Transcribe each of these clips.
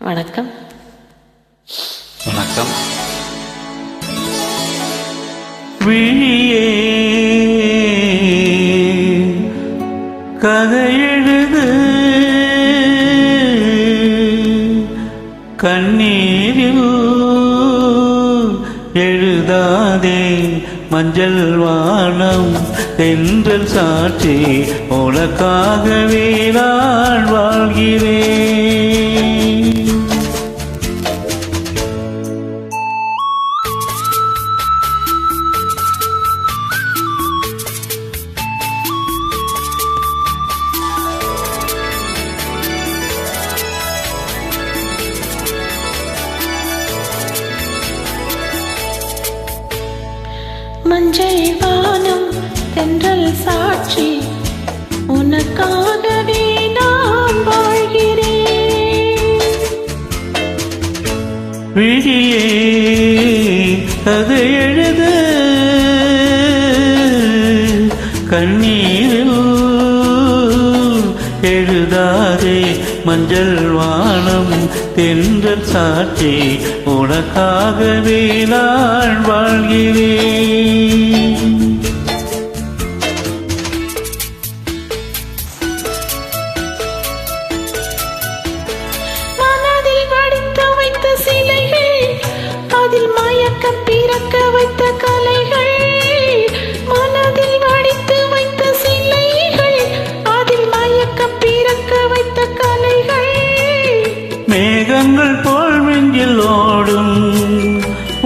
வணக்கம். வணக்கம். விழியே கதை எழுது கண்ணீரில் எழுதாதே மஞ்சள் வானம் தென்றல் சாட்சி உனக்காகவே நான் மஞ்சள் வானம் தென்றல் சாட்சி உனக்காகவே நான் வாழ்கிறேன். விழியே அது எழுத கண்ணீரில் எழுதாதே மஞ்சள் வானம் தென்றல் சாட்சி உனக்காகவே நான் வாழ்கிறேன்.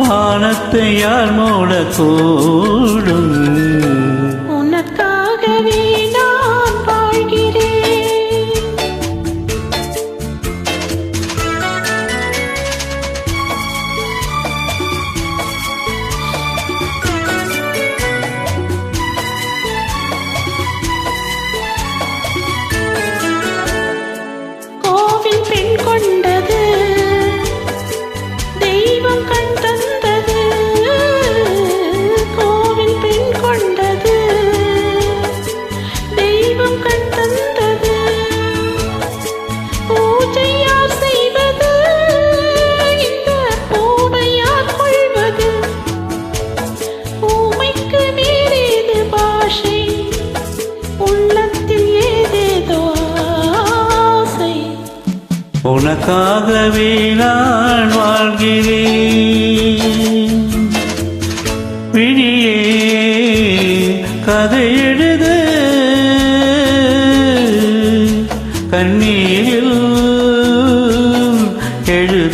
வானத்தை யார் மூடக்கூடும்? உனக்காகவே நான் வாழ்கிறேன். விழியே கதை எழுது கண்ணீரில் எழுதாதே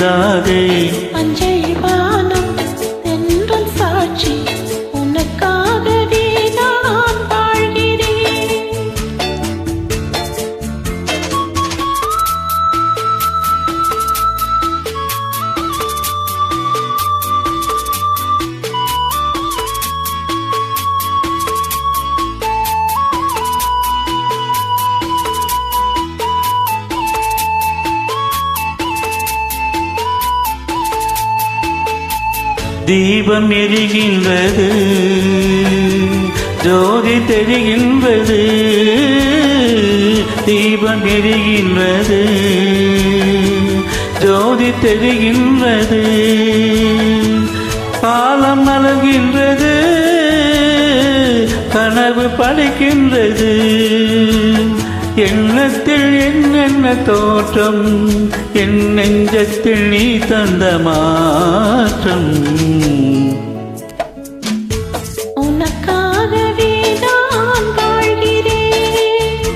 தீபம் எரிகின்றது ஜோதி தெரிகின்றது தீபம் எரிகின்றது ஜோதி தெரிகின்றது காலம் மலர்கின்றது கனவு படைக்கின்றது. எண்ணத்தில் என்னென்ன தோற்றம்? என் நெஞ்சத்தில் நீ தந்த மாற்றம். உனக்காகவே நான் வாழ்கிறேன்.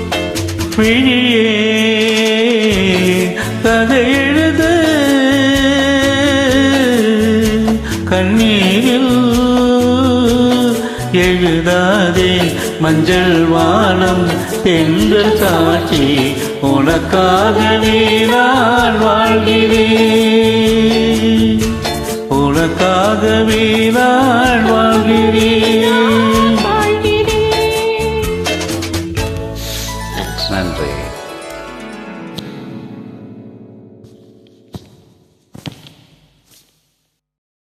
எழுதாதே. மஞ்சள் வானம் தென்றல் காட்சி உனக்காகவே நான் வாழ்கிறேன். உனக்காகவே நான் வாழ்கிறேன். நன்றி.